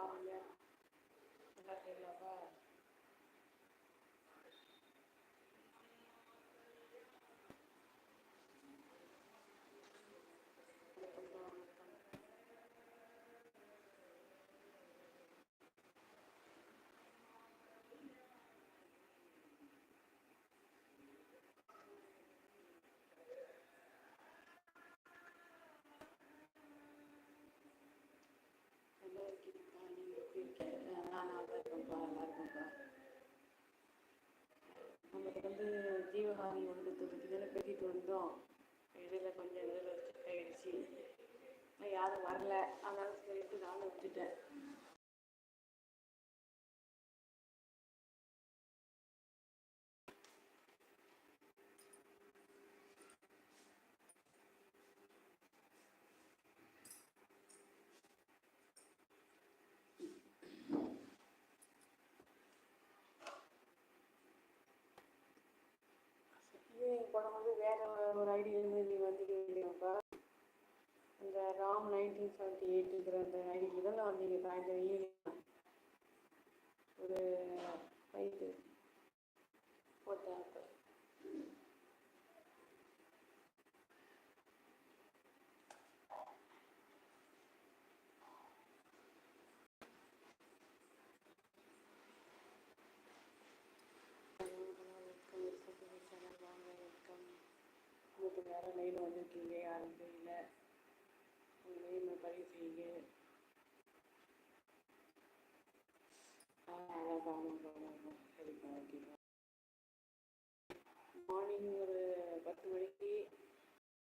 வாங்க பாருங்க. நல்லா இருக்கீங்களாப்பா வணக்கம்ப்பா, வணக்கம். நல்லா இருக்கீங்கப்பா நீங்க எப்படி இருக்கீங்க நான் நல்லா இருக்கேன்ப்பா நல்லா இருக்கேன்ப்பா நமக்கு வந்து ஜீவகாரி ஒன்றுத்தை இதில் கட்டிட்டு வந்தோம் இடையில கொஞ்சம் இதில் ஸ்டக் ஆயிடுச்சு யாரும் வரல. அதனால சொல்லிட்டு நானும் விட்டுட்டேன் ஈவினிங் படம் வந்து வேற ஒரு ஐடியா நீ வந்தீங்கப்பா இந்த ராம் நைன்டீன் செவன்ட்டி எயிட்டுங்கிற அந்த ஐடி இதெல்லாம் வந்தீங்க சாயந்தரம் ஈவினிங் ஒரு ஃபைட்டு போட்டேன் யாரும் வேறு வந்திருக்கீங்க யாரும் தெரியல உங்கள் நேமை பதிவு செய்யுங்க. ஆ ஆமாம் ஆமாம் சரிப்பா ஓகேப்பா மார்னிங் ஒரு பத்து மணிக்கு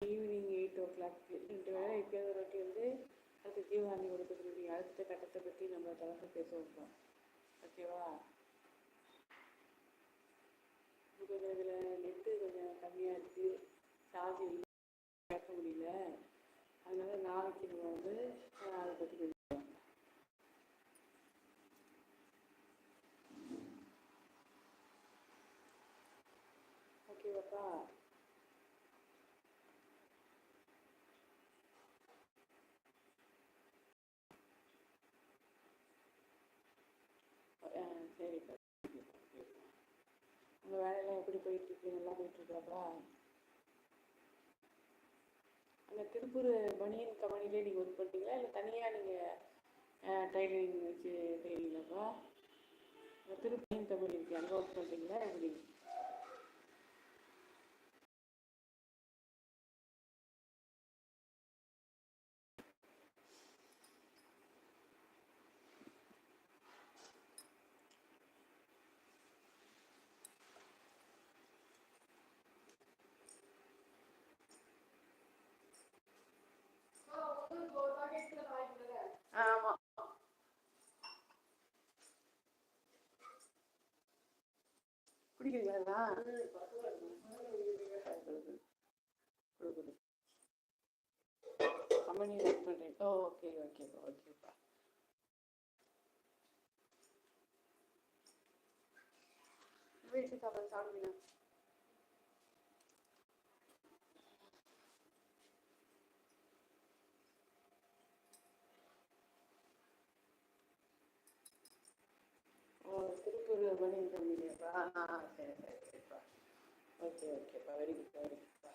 ஈவினிங் எயிட் ஓ கிளாக்கு ரெண்டு வேலை எப்பயாவது ஒரு வாட்டி வந்து அடுத்த ஜீவகாந்தி கொடுக்கக்கூடிய அடுத்த கட்டத்தை பற்றி நம்ம தொடர்ந்து வைப்போம் ஓகேவா? கொஞ்சம் இதில் நெட்டு கொஞ்சம் கம்மியாக இருக்குது சார்ஜ் இல்லை கேட்க முடியல. அதனால நாளைக்கு நம்ம வந்து அஹ், அதை பற்றி பேசுவோம் ஓகேவாப்பா ஆ சரிப்பா உங்கள் வேலையெல்லாம் எப்படி போயிட்டுருக்கு நல்லா போயிட்டுருக்காப்பா அங்கே திருப்பூர் பனியன் கம்பெனிலே நீங்கள் ஒர்க் பண்ணுறீங்களா இல்லை தனியாக நீங்கள் டைலரிங் வச்சு செய்கிறீங்களாப்பா அங்கே திருப்பூர் கம்பெனி இருக்குது அங்கே ஒர்க் பண்ணுறீங்களா எப்படி ஆமாம் குடிக்கிறீங்களா கம்பெனி ஒர்க் பண்ணுறீங்க ஓ ஓகே ஓகே ஓகேப்பா வீட்டு சாப்பாடு சாப்பிடுங்க ஓ திருப்பூர் பனியன் கம்பெனியாப்பா ஆ சரி சரி சரிப்பா ஓகே ஓகேப்பா வெரி குட் வெரி குட்ப்பா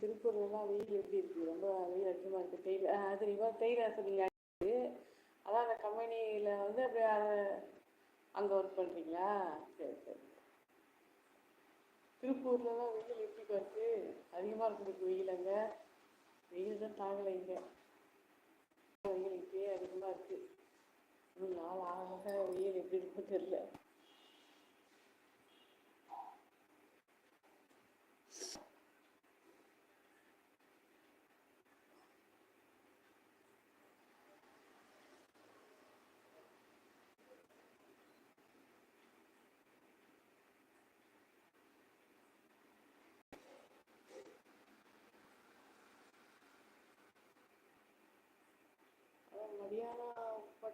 திருப்பூர்லாம் வெயில் எப்படி இருக்குது ரொம்ப வெயில் அதிகமாக இருக்குது தேயிலை அது இவன் தேயிலை சொன்னீங்க அதான் அந்த கம்பெனியில் வந்து அப்படியே அங்கே ஒர்க் பண்ணுறீங்களா சரி திருப்பூர்லலாம் வெயில் எப்படி பார்த்து? அதிகமாக இருக்குது வெயில் அங்கே. வெயில் தான் தாங்கலை இங்கே. வெயில் இப்பயே அதிகமாக இருக்குது இன்னும் நாள் ஆக ஆக வெயில் எப்படி இருக்குமோ தெரில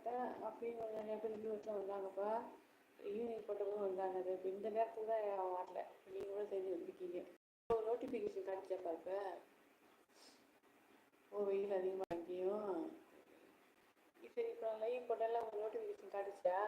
அதான் அப்பயும் நிறைய பேர் நியூஸில் வந்தாங்கப்பா. ஈவினிங் போட்டவங்களும் வந்தாங்க. அது இப்போ இந்த நேரத்துக்கு தான் வரல நீங்கள் கூட தெரிஞ்சு வந்திருக்கீங்க. ஒரு நோட்டிஃபிகேஷன் காட்டிச்சாப்பா இப்போ ஓ வெயில் அதிகமாக இங்கேயும் சரி இப்போ லைவ் போட்டால உங்களுக்கு நோட்டிஃபிகேஷன் காட்டுச்சா?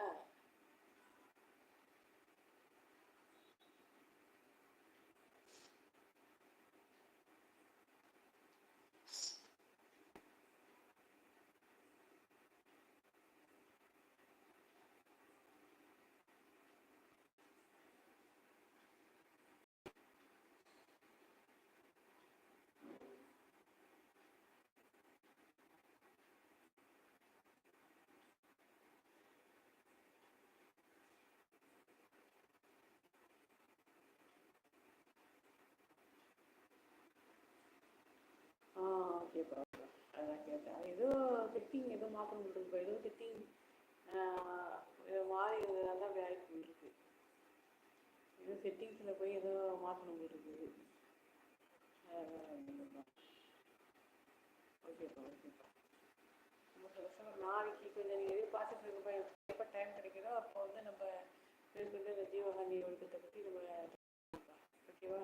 ஓகே ஓகேப்பா அதான் கேட்டேன். ஏதோ செட்டிங் ஏதோ மாற்றம் கொடுத்துருப்போம் ஏதோ செட்டிங் ஏதோ மாறி இருந்ததால தான் போயிருக்கு. ஏதோ செட்டிங்ஸில் போய் ஏதோ மாற்றணும் இருக்குது. ஓகேப்பா ஓகேப்பா ரொம்ப சந்தோஷம் நாளைக்கு கொஞ்சம் நீங்கள் எதுவும் பார்த்துட்டு இருக்கப்போ எப்போ டைம் கிடைக்கிறதோ அப்போ வந்து நம்ம மேற்கொண்டு இந்த ஜீவகாந்தி ஒழுக்கத்தை பற்றி நம்ம ஓகேவா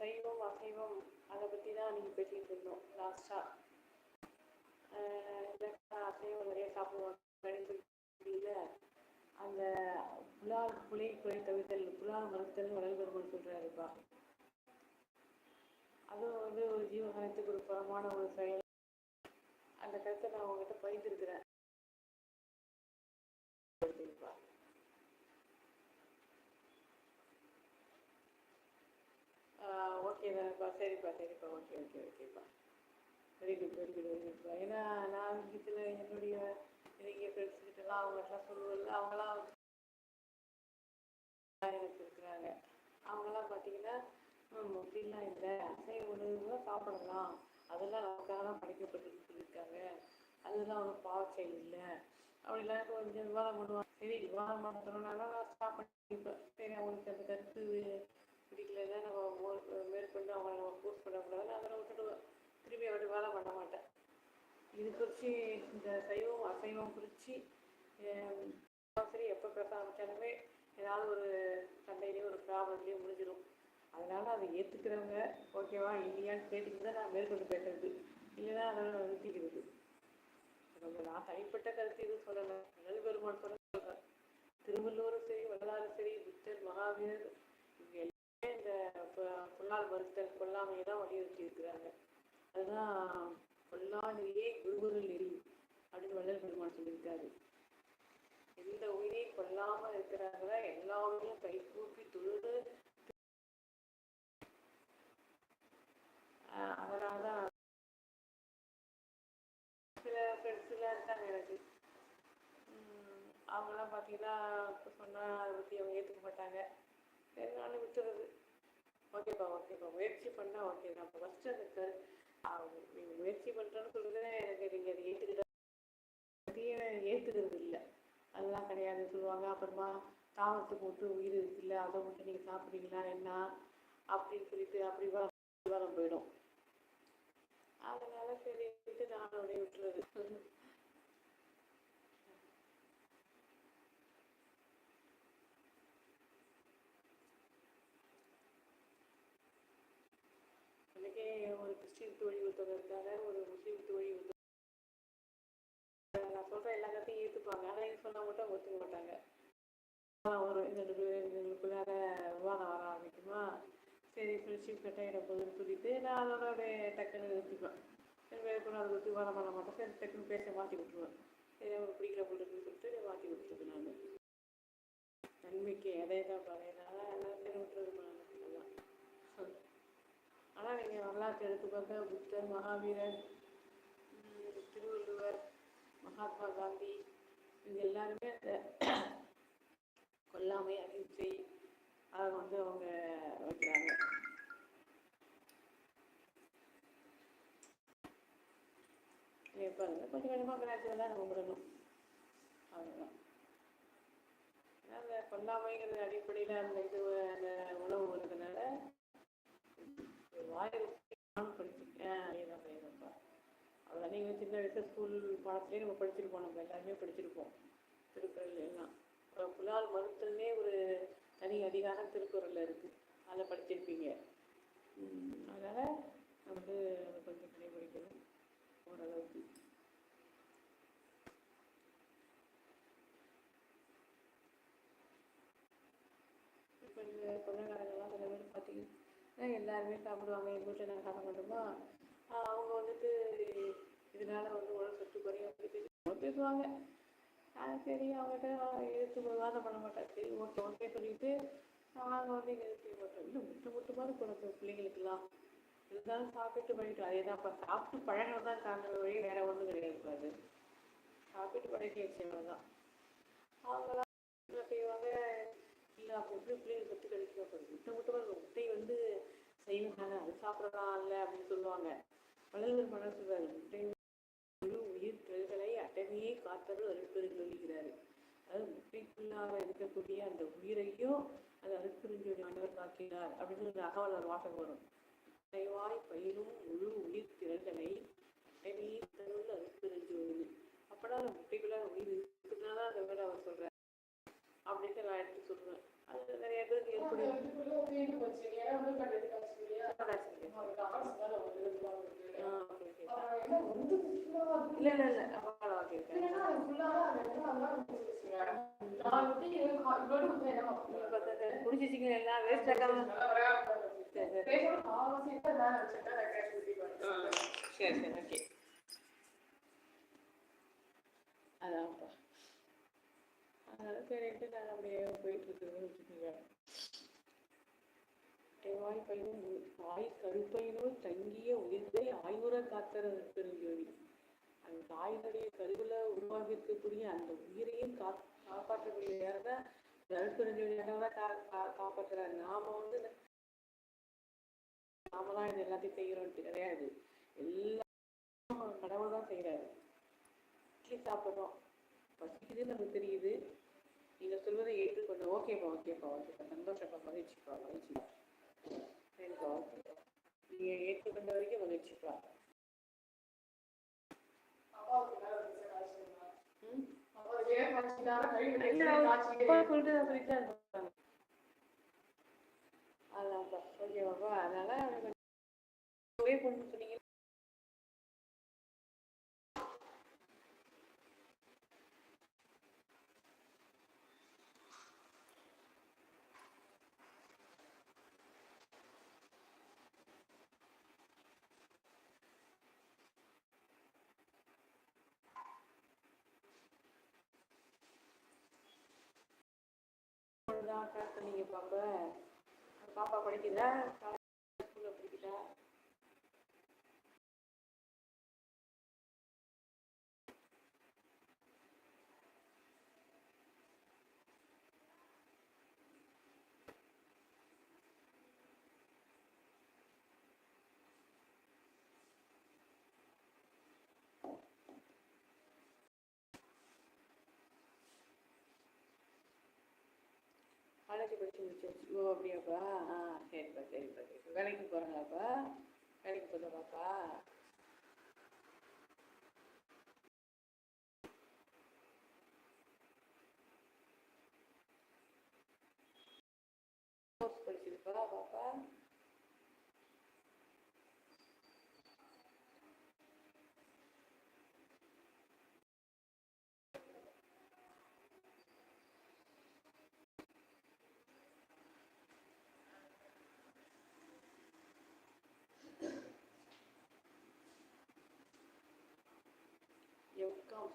சைவம் அசைவம் அதை பற்றி தான் நீங்கள் பேசிகிட்டு இருந்தோம் லாஸ்ட்டாக இல்லைக்கா அசைவம் நிறைய சாப்பிடுவாங்க அந்த புலால் புலை குறை தவிர்த்தல் புலால் மறுத்தல் வளல் சொல்கிறாருப்பா அதுவும் வந்து ஒரு ஜீவகணத்துக்கு ஒரு புறமான ஒரு செயல். அந்த கருத்தை நான் உங்ககிட்ட பகிர்ந்துருக்கிறேன் சரிப்பா ஓகே தானேப்பா சரிப்பா சரிப்பா ஓகே ஓகே ஓகேப்பா very good very good very குட்ப்பா ஏன்னா நான் இதில் என்னுடைய நெருங்கிய ஃப்ரெண்ட்ஸ் கிட்டலாம் அவங்ககிட்டலாம் சொல்லுவேன்ல அவங்களாம் எனக்கு இருக்கிறாங்க அவங்களாம் பார்த்தீங்கன்னா ம் அப்படிலாம் இல்லை. அசைவ உணவு சாப்பிடலாம். அதெல்லாம் நமக்காக தான் படைக்கப்பட்டிருக்கு சொல்லியிருக்காங்க அதெல்லாம் ஒரு பாவச் இல்லை. அப்படிலாம் கொஞ்சம் விவாதம் பண்ணுவாங்க. சரி விவாதம் பண்ண நான் ஸ்டாப் பண்ணிப்பேன் சரி அவங்களுக்கு அந்த கருத்து பிடிக்கலன்னா நம்ம மேற்கொண்டு அவங்கள நம்ம போஸ்ட் பண்ணக்கூடாதுன்னு அதெல்லாம் விட்டுடுவேன். திரும்பி அப்படி வேலை பண்ண மாட்டேன். இது குறித்து இந்த சைவம் அசைவம் குறித்து சரி எப்போ பேச ஆரம்பித்தாலுமே ஏதாவது ஒரு சண்டையிலையும் ஒரு ப்ராப்ளம்லேயே முடிஞ்சிடும் அதனால் அதை ஏற்றுக்கிறவங்க ஓகேவா இல்லையான்னு கேட்டுக்கிட்டு தான் நான் மேற்கொண்டு பேசுறது. இல்லைன்னா அதை நிறுத்திக்கிறது. நம்ம நான் தனிப்பட்ட கருத்து எதுவும் சொல்லலை. கடல் பெருமாள் சொல்ல சொல்கிறேன் திருவள்ளுவரும் சரி வள்ளலாரும் சரி புத்தர் மகாவீரர் இவங்க எல்லாமே இந்த பு- புல்லால் மறுத்தல் கொல்லாமையை தான் வலியுறுத்தி இருக்கிறாங்க அதுதான் கொல்லா நெறியே குருகுருள் நெறி அப்படின்னு வள்ளல் பெருமான் சொல்லியிருக்காரு. எந்த உயிரையும் கொல்லாமல் இருக்கிறாங்களா எல்லா உயிரையும் கைகூப்பி தொழுது அதனால தான் சில ஃப்ரெண்ட்ஸ்லாம் இருக்காங்க எனக்கு. உம், பார்த்தீங்கன்னா இப்போ சொன்னால் அதை பற்றி அவங்க ஏற்றுக்க மாட்டாங்க. சரி நானும் விட்டுறது. ஓகேப்பா ஓகேப்பா முயற்சி பண்ணால் ஓகே தான். இப்போ ஃபஸ்ட்டு அந்த நீங்கள் முயற்சி பண்ணுறேன்னு சொல்கிறது எனக்கு நீங்கள் அதை ஏற்றுக்கிட்ட ஏற்றுக்கிறது இல்லை. அதெல்லாம் கிடையாதுன்னு சொல்லுவாங்க அப்புறமா தாவரத்துக்கு மட்டும் உயிர் இருக்குல்ல அதை மட்டும் நீங்கள் சாப்பிட்றீங்களா என்ன? அப்படின்னு சொல்லிட்டு அப்படி வா போயிடும். அதனால சரி நான் விட்டுறது எனக்கே ஒரு கிறிஸ்டின் தோழி ஒருத்தவங்க இருக்காங்க ஒரு முஸ்லீம் தோழி ஒருத்தவங்க நான் சொல்கிற எல்லா கருத்தையும் ஏற்றுப்பாங்க ஆனால் இது சொன்னால் மட்டும் அவங்க ஒத்துக்க மாட்டாங்க. ஒரு எங்களுக்கு எங்களுக்குள்ளார விவாதம் வர ஆரம்பிக்குமா? சரி ஃப்ரெண்ட்ஷிப் கட் ஆகிட போகுதுன்னு சொல்லிட்டு நான் அதோட அப்படியே டக்குன்னு நிறுத்திப்பேன். சரி மேற்கொண்டு அதை பற்றி விவாதம் பண்ண மாட்டேன் சரி டக்குன்னு பேச மாற்றி விட்டுருவேன். சரி ஒரு பிடிக்கிற பொருள்னு சொல்லிட்டு மாற்றி விட்டுருவேன் நான். நன்மைக்கு எதை தான் பழையனால எல்லாம் சரி விட்டுறது நான். ஆனால் நீங்கள் வரலாற்று எடுத்து பார்க்க புத்தர் மகாவீரர் திருவள்ளுவர் மகாத்மா காந்தி இவங்க எல்லாருமே அந்த கொல்லாமை அகிம்சை அதை வந்து அவங்க வைக்கிறாங்க. இப்போ கொஞ்சம் கொஞ்சமாக கிராஜுவலாக நம்ம விடணும். அவ்வளோதான் ஏன்னா அந்த கொல்லாமைங்கிற அடிப்படையில் அந்த இது அந்த உணவு வருதுனால வாய் நானும் படிச்சிருக்கேன் அதேதான் அதேதான்ப்பா அவ்வளோ நீங்கள் சின்ன வயசுல ஸ்கூல் பாடத்துலேயே நம்ம படிச்சிருப்போம் நம்ம எல்லாருமே படிச்சிருப்போம் திருக்குறள் எல்லாம் அப்புறம் புலால் மறுத்தல்னே ஒரு தனி அதிகாரம் திருக்குறளில் இருக்குது அதில் படிச்சிருப்பீங்க அதனால் அதனால வந்து அதை கொஞ்சம் கடைபிடிக்கணும் ஓரளவுக்கு இப்போ இந்த சொந்தக்காரங்கெல்லாம் சில பேர் பார்த்தீங்கன்னா எல்லாருமே சாப்பிடுவாங்க. எங்கள் வீட்டில் நாங்கள் சாப்பிட மாட்டோமா? அவங்க வந்துட்டு இதனால வந்து உடல் சத்து குறையும். அப்படி பேசுவாங்க. ஆஹ் சரி அவங்ககிட்ட எடுத்து விவாதம் பண்ண மாட்டேன். சரி ஓகே ஓகே சொல்லிட்டு நாங்கள் வந்து இங்கே எடுத்து மாட்டோம். இல்லை முட்டு முட்டமாவது கொடுப்போம் பிள்ளைங்களுக்குலாம் இருந்தாலும் சாப்பிட்டு பண்ணிட்டு அதே தான் இப்போ சாப்பிட்டு பழகிறது தான் காரணம் வழி வேற ஒன்றும் கிடையாது இப்ப அது. சாப்பிட்டு பழகி வச்சவங்க தான் அவங்களாம் செய்வாங்க. இல்லை அப்போ எப்படி பிள்ளைங்களுக்கு சத்து கிடைக்கும் முட்டை முட்டை முட்டை வந்து செய்யணும் அது சாப்பிடலாம் இல்லை அப்படின்னு சொல்லுவாங்க. வள்ளலர் மன சொல்வார் முட்டை முழு உயிர் செல்களை அட்டமையே காத்தருள் அருட்பெருஞ்சொல்லிக்கிறாரு அதாவது முட்டைக்குள்ளாக இருக்கக்கூடிய அந்த உயிரையும் அது அருட்பெருஞ்சொல்லி ஆண்டவர் காக்கிறார் அப்படின்னு ஒரு அகவல் வாசகம் வரும். இறைவாய் பயிலும் முழு உயிர் திரள்களை அட்டமையே தருள் அருட்பெருஞ்சொல்லி அப்படா அந்த முட்டைக்குள்ளாக உயிர் இருக்குதுன்னா தான் அந்த வேலை அவர் சொல்றாரு அப்படின்னு நான் எடுத்து சொல்லுவேன் அது நிறைய பேருக்கு ஏற்படும் இல்ல இல்ல இல்ல. அப்பால வாங்கியிருக்கேன் குடிச்சிச்சிங்க எல்லாம் வேஸ்ட் சரி சரி. சரி சரி ஓகே. அதான்ப்பா அதனால சரின்ட்டு நாங்கள் அப்படியே போயிட்டு இருக்கிறது தேவாய் வாய் பையனும் வாய் கருப்பையினுள் தங்கிய உயிர்களை ஆய்வுற காத்தர பெருஞ்சோதி அந்த தாயினுடைய கருவில் உருவாகி இருக்கக்கூடிய அந்த உயிரையும் கா காப்பாற்றக்கூடிய யார் தான் கருப்பெருஞ்சோதியாக தான் கா கா காப்பாற்றுறாரு. நாம வந்து நாம தான் இது எல்லாத்தையும் செய்கிறோன்ட்டு கிடையாது. எல்லாம் கடவுள் தான் செய்கிறாரு இட்லி சாப்பிட்றோம் பசிக்குதுன்னு நமக்கு தெரியுது. நீங்க சொல்வதை ஏற்றுக்கொண்டு ஓகேப்பா ஓகேப்பா ஓகேப்பா. சந்தோஷப்பா மகிழ்ச்சிப்பா மகிழ்ச்சிப்பா. சரிப்பா ஓகேப்பா நீங்க ஏற்றுக்கொண்ட வரைக்கும் ம்? இல்ல, அப்பா சொல்லிட்டு தான் சொல்லிட்டு தான் இருப்பாங்க. அதான்ப்பா ஓகேவாப்பா அதனால எனக்கு ஒரே பொண்ணு பாப்பா பாப்பா படிக்குதா ஸ்கூலில் படிக்குதா காலேஜ் படிச்சு முடிச்சாச்சு ஓ அப்படியாப்பா? ஆ சரிப்பா சரிப்பா சரிப்பா. வேலைக்கு போகிறாங்களாப்பா வேலைக்கு போகிறப்பாப்பா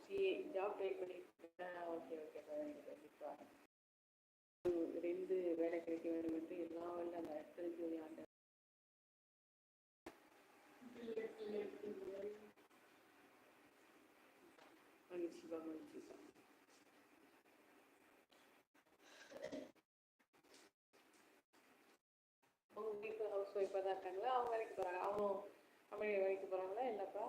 சிஏ ஜாப் ட்ரை பண்ணியிருக்கேன் ஓகே ஓகே கண்டிப்பா. ரெண்டு வேலை கிடைக்க வேண்டும் என்று எல்லா வல்ல அந்த அடுத்தது ஆண்ட மகிழ்ச்சிப்பா மகிழ்ச்சிப்பா உங்க வீட்டில் ஹவுஸ் ஒய்ஃபாக தான் இருக்காங்களா? அவங்க வேலைக்கு போகிறாங்க அவங்க கம்பெனி வேலைக்கு போகிறாங்களா இல்லைப்பா?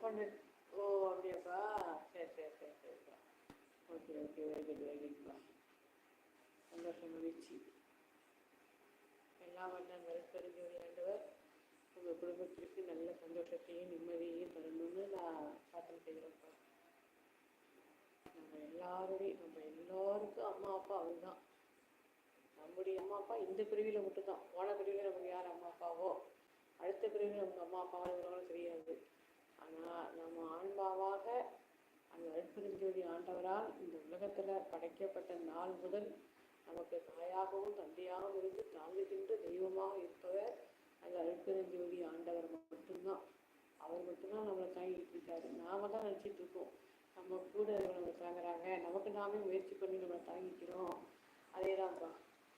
பண்ணு ஓ அப்படியாப்பா? சரி சரி சரி சரிப்பா okay okay very good very குட்ப்பா சந்தோஷம் மகிழ்ச்சி. எல்லாம் வல்ல நெருக்கறிஞர் ஆண்டவர் உங்கள் குடும்பத்திற்கு நல்ல சந்தோஷத்தையும் நிம்மதியையும் தரணும்னு நான் பிரார்த்தனை செய்கிறேன்ப்பா நம்ம எல்லாருடைய நம்ம எல்லாருக்கும் அம்மா அப்பா அவர் தான் நம்முடைய அம்மா அப்பா இந்த பிரிவில் மட்டும்தான். போன பிரிவில் நமக்கு யார் அம்மா அப்பாவோ? அடுத்த பிரிவில் நமக்கு அம்மா அப்பாவோ இருக்கிறவங்களும் தெரியாது. ஆனால் நம்ம ஆன்மாவாக அந்த அற்புதஞ்சோதி ஆண்டவரால் இந்த உலகத்தில் படைக்கப்பட்ட நாள் முதல் நமக்கு தாயாகவும் தந்தையாகவும் இருந்து தாங்குகின்ற தெய்வமாக இருப்பவர் அந்த அற்புதஞ்சோதி ஆண்டவர் மட்டும்தான். அவர் மட்டும்தான் நம்மளை தாங்கிட்டு இருக்காரு. நாம தான் நினச்சிட்டு இருக்கோம். நம்ம கூட நம்மளை தாங்குறாங்க. நமக்கு நாமே முயற்சி பண்ணி நம்மளை தாங்கிக்கிறோம். அதே தான்ப்பா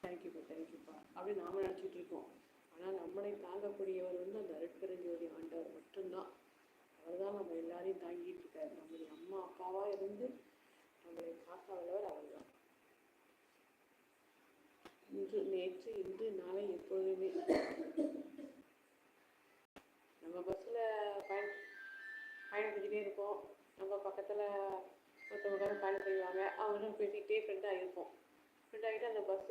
தேங்க்யூப்பா தேங்க்யூப்பா அப்படி நாம நினச்சிட்டு இருக்கோம். ஆனால் நம்மளை தாங்கக்கூடியவர் வந்து அந்த அருட்பெருஞ்சோதி ஆண்டவர் மட்டும்தான். அவர் தான் நம்ம எல்லாரையும் தாங்கிட்டு இருக்காரு. நம்மளுடைய அம்மா அப்பாவா இருந்து நம்மளை காக்க அவர் தான் இன்று நேற்று இன்று நாளை எப்பொழுதுமே. நம்ம பஸ்ஸில் பயன் பயணிச்சுக்கிட்டே இருப்போம். நம்ம பக்கத்தில் ஒருத்தவங்க பயணம் செய்வாங்க. அவங்களும் பேசிக்கிட்டே ஃப்ரெண்டாக இருப்போம் ஃப்ரெண்ட் ஆகிட்டு அந்த பஸ்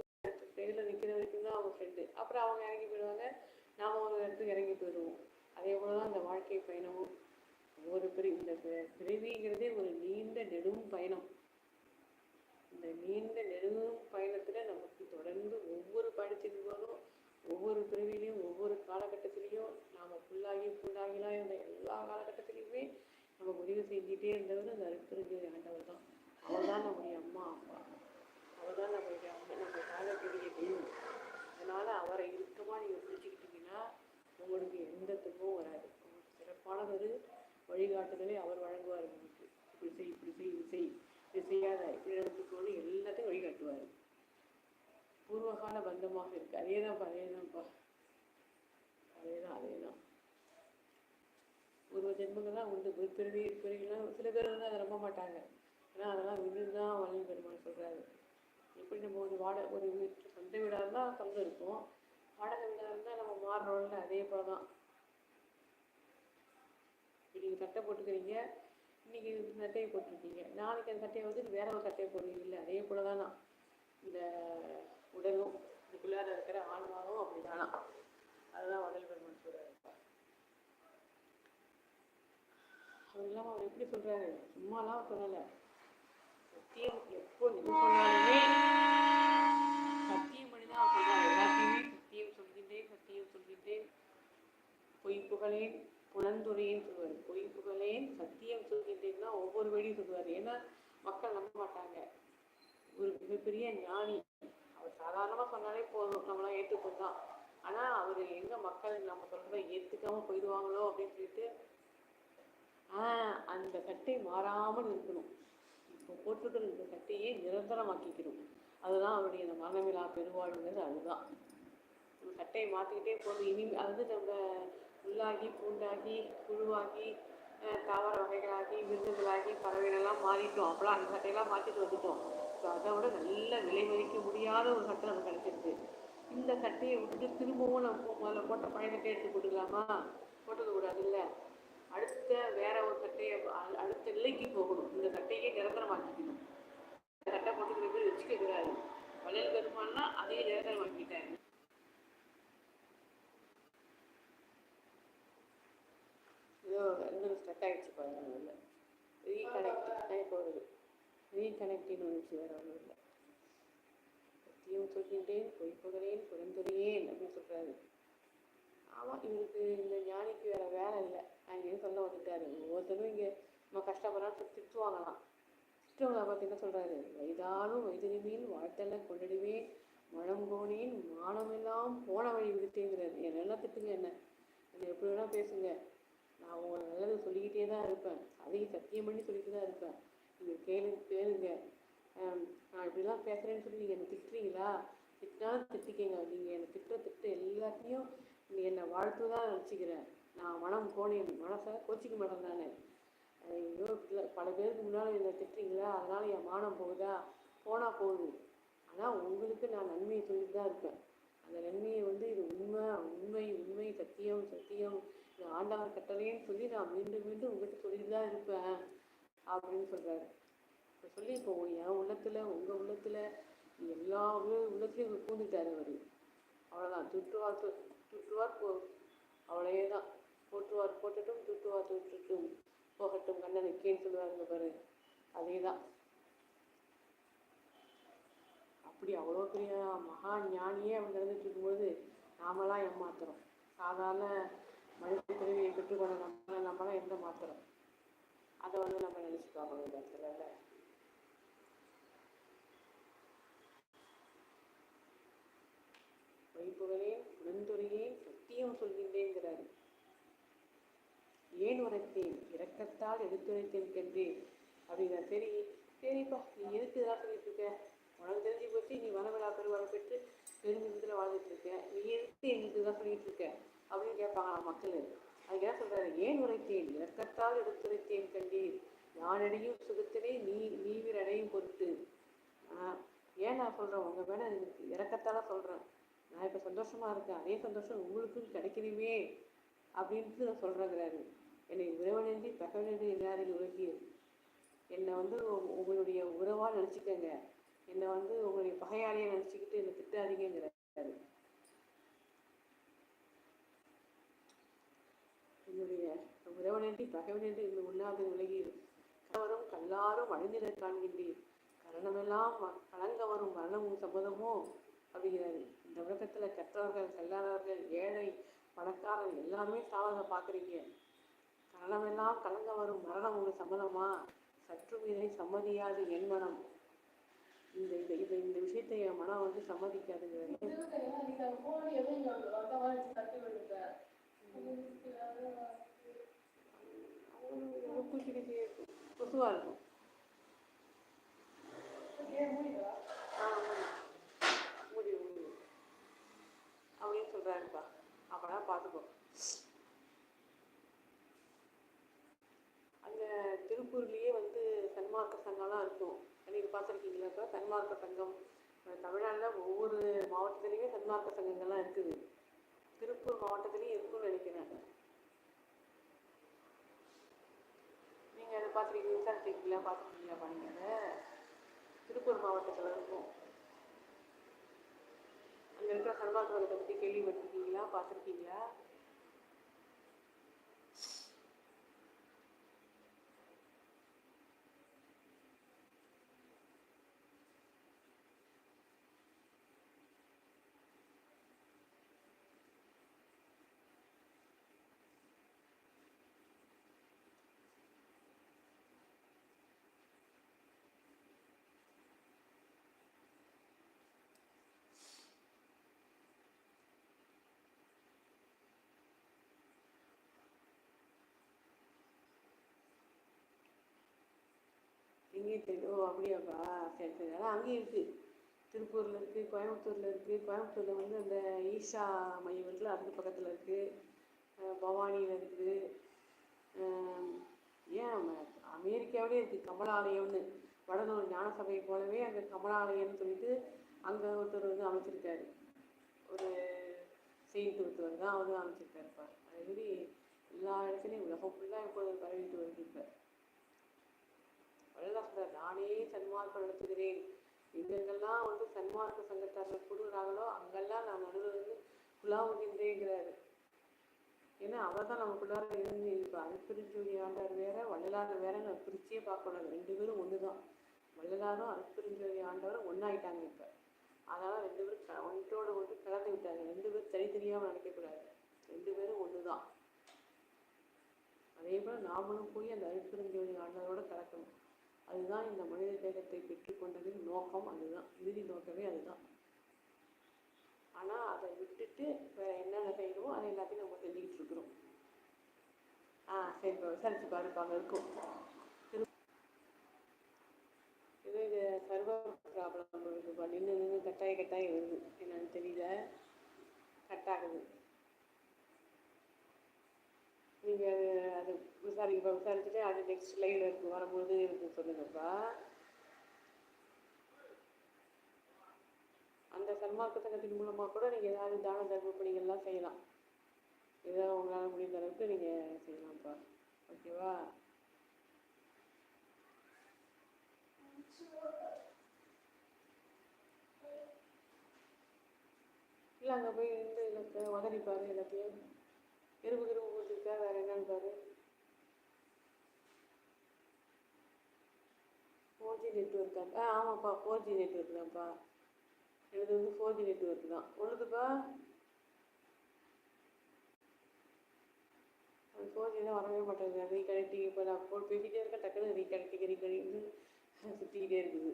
ட்ரெயினில் நிற்கிற வரைக்கும் தான் அவங்க ஃப்ரெண்டு அப்புறம் அவங்க இறங்கி போயிடுவாங்க. நாம் ஒரு இடத்துக்கு இறங்கி போயிடுவோம் அதே போல தான் அந்த வாழ்க்கை பயணமும். ஒரு பிரி இந்த பிறவிங்கிறதே ஒரு நீண்ட நெடும் பயணம். இந்த நீண்ட நெடும் பயணத்தில் நமக்கு தொடர்ந்து ஒவ்வொரு பயணத்தின் போதும் ஒவ்வொரு பிறவிலையும் ஒவ்வொரு காலகட்டத்திலையும் நாம் புல்லாகி புல்லாகிலாம் இருந்த எல்லா காலகட்டத்திலையுமே நம்ம முடிவு செஞ்சுட்டே இருந்தவர் அந்த அருட்பெருஞ்சோதி ஆண்டவர் தான். அவர் தான் நம்முடைய அம்மா அப்பா. அவர் தான் நம்மளுடைய அம்மா நம்ம தாழக்கூடிய தெய்வம். அதனால் அவரை இறுக்கமாக நீங்கள் பிடிச்சிக்கிட்டீங்கன்னா உங்களுக்கு எந்த துன்பமும் வராது. வழிகாட்டுதலை அவர் வழங்குவார் உங்களுக்கு இப்படி செய் இப்படி செய் இது செய். இது செய்யாத இப்படி நடந்துக்கோன்னு எல்லாத்தையும் வழிகாட்டுவார். பூர்வகால பந்தமாக இருக்கு. அதே தான்ப்பா அதே தான்ப்பா அதே தான் அதே தான் பூர்வ ஜென்மங்கள்லாம் உண்டு. ஒரு பிறவி சில பேர் வந்து அதை நம்ப மாட்டாங்க. ஏன்னா அதெல்லாம் விழுந்து தான் வள்ளி பெருமாள் சொல்கிறாரு எப்படி நம்ம ஒரு வாடகை ஒரு வீட்டு சொந்த வீடாக இருந்தால் சொந்தம் இருக்கும். வாடகை வீடாக இருந்தால் நம்ம மாறுறோம்ல அதே போல தான் நீங்கள் சட்டை போட்டுக்கிறீங்க இன்னைக்கு இந்த சட்டையை போட்டிருக்கீங்க. நாளைக்கு அந்த சட்டையை வந்து வேற ஒரு சட்டையை போடுவீங்கல்ல அதே போல தான் இந்த உடலும் இதுக்குள்ளார இருக்கிற ஆன்மாவும் அப்படிதானா? அதுதான் உடல் பெருமன் சொல்கிறாரு அவர் இல்லாமல் அவர் எப்படி சொல்கிறாரு சும்மாலாம் சொல்லலை. சத்தியம் எப்போ நீங்கள் சொன்னாலுமே சத்தியம் பண்ணி தான் சொல்கிறார் எல்லாத்தையுமே சத்தியம் சொல்கின்றேன் சத்தியம் சொல்கின்றேன் பொய் புகழேன் புலந்துரையேன்னு சொல்லுவார் பொய் புகழேன் சத்தியம் சொல்கின்றேன்னா ஒவ்வொரு வழியும் சொல்லுவார். ஏன்னா மக்கள் நம்ப மாட்டாங்க. ஒரு மிகப்பெரிய ஞானி. அவர் சாதாரணமாக சொன்னாலே போதும். நம்மளாம் ஏற்றுப்போம் தான் ஆனால் அவர் எங்கே மக்கள் நம்ம சொல்கிறத ஏற்றுக்காம போயிடுவாங்களோ அப்படின்னு சொல்லிட்டு அந்த சட்டை மாறாமல் இருக்கணும் இப்போ போட்டிருக்கிற இந்த கட்டையே நிரந்தரமாக்கிக்கணும். அதுதான் அவருடைய அந்த மரணமில்லா பெருவாழ்வுங்கிறது. அதுதான். கட்டையை சட்டையை மாற்றிக்கிட்டே போகணும் இனி அதாவது நம்ம உள்ளாகி பூண்டாகி புழுவாகி தாவர வகைகளாகி விருந்துகளாகி பறவைகளெல்லாம் மாறிட்டோம். அப்போலாம் அந்த சட்டையெல்லாம் மாற்றிட்டு வந்துட்டோம். ஸோ அதை விட நல்ல விலை மதிக்க முடியாத ஒரு சட்டை நமக்கு கிடைச்சிருக்கு இந்த சட்டையை விட்டுட்டு திரும்பவும் நம்ம முதல்ல போட்ட பழைய சட்டையை எடுத்து போட்டுக்கலாமா கூடாது கூடாதுல்ல அடுத்த வேற ஒரு சட்டையை அடுத்த நிலைக்கு போகணும். இந்த சட்டையே நிரந்தரமாக்கிக்கணும் இந்த சட்டை போட்டுக்கிற பேர் வச்சுக்க கூடாது. வளையல் பெருமான்னா அதையே நிரந்தரமாக்கிட்டாரு இதோ இன்னொரு ஸ்டக் ஆகிடுச்சு பாருங்க உள்ள ரீகனெக்ட் ஆகி போகுது. ரீகனெக்டின்னு வந்துச்சு வேறு ஒன்றும் இல்லை. சத்தியம் சொல்கின்றேன் பொய் புகழேன் புறந்துரையேன் அப்படின்னு சொல்கிறாரு ஆமாம் இவருக்கு இந்த ஞானிக்கு வேற வேலை இல்லை. அங்கேயும் சொல்ல வந்துட்டாரு. ஒவ்வொருத்தரும் இங்கே நம்ம கஷ்டப்படுறான்னு திட்டுவாங்களாம். திட்டுவங்களை பார்த்து என்ன சொல்கிறாரு வயதாலும் வைதறிமீன் வாழ்த்தலை கொண்டடிவேன் மழங்கோனேன் மானமெல்லாம் போன வழி விடுத்தேங்கிறார். என்னெல்லாம் திட்டுங்க என்ன? என்ன எப்படி வேணால் பேசுங்க. நான் உங்களை நல்லது சொல்லிக்கிட்டே தான் இருப்பேன். அதையும் சத்தியம் பண்ணி சொல்லிட்டு தான் இருப்பேன். நீங்கள் கேளு கேளுங்க. நான் இப்படிலாம் பேசுகிறேன்னு சொல்லி நீங்கள் என்னை திட்டுறீங்களா? திட்டினாலும் திட்டிக்கங்க. நீங்கள் என்னை திட்டுற திட்டு எல்லாத்தையும் நீ என்னை வாழ்த்து தான் நினச்சிக்கிறேன். நான் மனம் கோணேன் மனசை கோச்சிக்க மாட்டேன் நான். ஐயோ பல பேருக்கு முன்னால் என்னை திட்டுறீங்களா? அதனால் என் மானம் போகுதா? போனால் போகுது ஆனால் உங்களுக்கு நான் நன்மையை சொல்லிட்டு தான் இருப்பேன். அந்த நன்மையை வந்து இது உண்மை உண்மை உண்மை சத்தியம் சத்தியம் ஆண்டவர் கட்டளைன்னு சொல்லி நான் மீண்டும் மீண்டும் உங்கள்கிட்ட சொல்லிட்டு தான் இருப்பேன் அப்படின்னு சொல்கிறாரு இப்போ சொல்லி இப்போ என் உள்ளத்தில் உங்கள் உள்ளத்தில் எல்லா உள்ள- உள்ளத்துலையும் பூந்துட்டார் அவர். அவ்வளோதான் துட்டுவார் துட்டுவார் போ அவளையே தான் போட்டுவார் போட்டுட்டும் துட்டுவார் துட்டுட்டும். போகட்டும் கண்ணனுக்கேன்னு சொல்லுவாருங்க பாரு. அதே தான் அப்படி அவ்வளோ பெரிய மகா ஞானியே அவங்க நடந்துட்டு இருக்கும்போது நாமெல்லாம் ஏமாத்துறோம். சாதாரண மனித பிறவியை பெற்றுக்கொண்ட நம்மளை நம்மளாம் எந்த மாத்திரம் அதை வந்து நம்ம நினைச்சு பார்க்கணும் இந்த இடத்துல. வைப்புகளேன் உடன்துறையேன் சத்தியம் சொல்கின்றேங்கிறார். ஏன் உரைத்தேன்? இரக்கத்தால் எடுத்துரைத்தேன் கண்டேன் அப்படின்னா சரி சரிப்பா நீ எதுக்கு இதெல்லாம் சொல்லிட்டு இருக்க? உனக்கு தெரிஞ்சு போச்சு நீ வனவிழா பெருவாழை பெற்று பெருமிதத்தில் வாழ்ந்துட்டு இருக்க. நீ எதுக்கு எங்களுக்கு இதெல்லாம் சொல்லிட்டு இருக்க? அப்படின்னு கேட்பாங்களாம் மக்கள் அதுக்கு என்ன சொல்கிறாரு ஏன் உரைத்தேன்? இலக்கத்தால் எடுத்துரைத்தேன் கண்டீர். யானடையும் சுகத்திலே நீ நீவிர் அடையும் பொருட்டு ஏன் நான் சொல்கிறேன் உங்கள் மேலே எனக்கு இறக்கத்தால் சொல்கிறேன் நான் இப்போ சந்தோஷமாக இருக்கேன். அதே சந்தோஷம் உங்களுக்கும் கிடைக்கணுமே அப்படின்ட்டு நான் சொல்கிறேங்கிறாரு என்னை உறவனின்றி பகவனின்றி எல்லாரின் உலகில் என்னை வந்து உங்களுடைய உறவாக நினச்சிக்கங்க. என்னை வந்து உங்களுடைய பகையாளியை நினச்சிக்கிட்டு என்னை திட்டாதீங்கிறாரு என்னுடைய உறவனன்றி பகைவனன்றி இந்த உண்ணாத உலகில் கவரும் கல்லாரும் அழிந்திட காண்கின்றீர். கரணமெல்லாம் கலங்க வரும் மரணமும் சம்மதமோ அப்படிங்கிறாரு. இந்த உலகத்துல கற்றவர்கள் கல்லாதவர்கள் ஏழை பணக்காரர் எல்லாருமே சாவதை பார்க்குறீங்க. கரணமெல்லாம் கலங்க வரும் மரணம் உங்களுக்கு சம்மதமா சற்றும் இதை சம்மதியாது என் மனம். இந்த இந்த இந்த இந்த விஷயத்தை என் மனம் வந்து சம்மதிக்காதுங்கிறாரு. அது பூச்சி கீச்சி கொசுவா இருக்கும் ஆ மூடி மூடி மூடி அப்படின்னு பார்த்துக்கோ அங்கே திருப்பூர்லேயே வந்து சன்மார்க்க சங்கம்லாம் இருக்கும் நீங்கள் பார்த்துருக்கீங்களாப்பா சன்மார்க்க சங்கம் தமிழ்நாட்டில் ஒவ்வொரு மாவட்டத்துலேயுமே சன்மார்க்க சங்கங்கள்லாம் இருக்குது. திருப்பூர் மாவட்டத்துலேயும் இருக்கும்னு நினைக்கிறேன் நீங்கள் அதை பார்த்துருக்கீங்க விசாரிச்சிருக்கீங்களா பார்த்துருக்கீங்களா பண்ணிங்க அதை திருப்பூர் மாவட்டத்தில் இருக்கும். அங்கே இருக்கிற சன்மார்க்க பற்றி கேள்விப்பட்டிருக்கீங்களா? பார்த்துருக்கீங்களா? எங்கேயும் தெரியும் ஓ அப்படியாப்பா சரி சரி. அதான் அங்கேயும் இருக்குது திருப்பூரில் இருக்குது கோயம்புத்தூரில் இருக்குது கோயம்புத்தூரில் வந்து அந்த ஈஷா மையம் இருக்குல்ல அதுக்கு பக்கத்தில் இருக்குது பவானியில் இருக்குது. ஏன் அமெரிக்காவிலே இருக்குது கமலாலயம்னு. வடலூர் ஞான சபையை போலவே அங்கே கமலாலயம்னு சொல்லிட்டு அங்கே ஒருத்தர் வந்து அமைச்சிருக்காரு. ஒரு செயின்ட் ஒருத்தர் தான் அவரும் அமைச்சிருக்காருப்பார் அதே மாதிரி எல்லா இடத்துலையும் உலகம் ஃபுல்லாக இப்போ பரவிட்டு வருது இப்போ. வள்ளலார் சொல்றாரு நானே சன்மார்க்கம் நடத்துகிறேன் எங்கெங்கெல்லாம் வந்து சன்மார்க்க சங்கத்தார்கள் கூடுகிறார்களோ அங்கெல்லாம் நான் நடுவில் வந்து குலாவுகின்றேங்கிறாரு ஏன்னா அவர் தான் நமக்குள்ளார இருந்து இப்போ அருட்பெருஞ்சோதி ஆண்டார் வேற வள்ளலார் வேற நான் பிரிச்சே பார்க்கக்கூடாது. ரெண்டு பேரும் ஒன்று தான் வள்ளலாரும் அருட்பெருஞ்சோதி ஆண்டவரும் ஒன்றாயிட்டாங்க இப்போ. அதனால் ரெண்டு பேரும் க ஒன்றோட ஒன்று கலந்து விட்டாங்க. ரெண்டு பேரும் தனித்தனியாக நினைக்கக்கூடாது ரெண்டு பேரும் ஒன்று தான் அதே போல் நாமளும் போய் அந்த அருட்பெருஞ்சோதி ஆண்டவரோட கலக்கணும். அதுதான் இந்த மனித தேகத்தை பெற்றுக்கொண்டதின் நோக்கம் அதுதான். இறுதி நோக்கமே அதுதான். ஆனால் அதை விட்டுட்டு வேற என்னென்ன செய்யணுமோ அதை எல்லாத்தையும் நம்ம செஞ்சுக்கிட்டு இருக்கிறோம். ஆ சரி இப்போ விசாரிச்சு பாருப்பாங்க இருக்கும். இது இது சர்வர் ப்ராப்ளம் இருக்குப்பா நின்று நின்று கட்டாய கட்டாயம் வருது. என்னன்னு தெரியல. கட் ஆகுது. நீங்கள் அது அது இப்போ விசாரிச்சுட்டு அது நெக்ஸ்ட் லைவில் இருக்கு வரும்போது எனக்கு சொல்லுங்கப்பா. அந்த சன்மார்க்க சங்கத்தின் மூலமாக கூட நீங்கள் ஏதாவது தான தர்ம பணிகள்லாம் செய்யலாம். ஏதோ உங்களால் முடிந்த அளவுக்கு நீங்கள் செய்யலாம்ப்பா. ஓகேவா? இல்லை அங்கே போய் இருந்து எல்லாத்தையும் உதறி எல்லாத்தையும் எறும்பு கிரும்பு போட்டுருக்கா வேறு என்னன்னு பாரு. ஃபோர் ஜி நெட்ஒர்க் ஆ ஆமாப்பா ஃபோர் ஜி நெட்ஒர்க் தான்ப்பா. எனது வந்து ஃபோர் ஜி நெட்ஒர்க் தான். உள்ளதுப்பா. அது ஃபோர் ஜி தான் வரவே மாட்டேங்குது. ரீகனெக்டிங் இப்போ நான் ஃபோன் பேசிகிட்டே இருக்கேன் டக்குனு ரீகனெக்டிங் ரீகனெக்டிங் சுற்றிக்கிட்டே இருக்குது.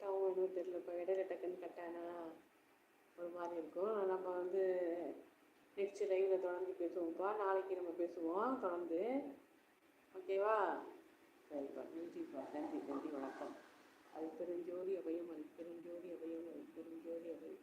கட்டாகவும் என்ன தெரியல. இப்போ இடையில டக்குன்னு கட்டானா? ஒரு மாதிரி இருக்கும். நம்ம வந்து நெக்ஸ்ட் லைவில் தொடர்ந்து பேசுவோம்ப்பா. நாளைக்கு நம்ம பேசுவோம். தொடர்ந்து. ஓகேவா சரிப்பா நன்றிப்பா நன்றி நன்றி. வணக்கம். அது பெருஞ்சோதி அபயம் அது பெருஞ்சோதி அபயம் அது பெருஞ்சோதி அபயம்.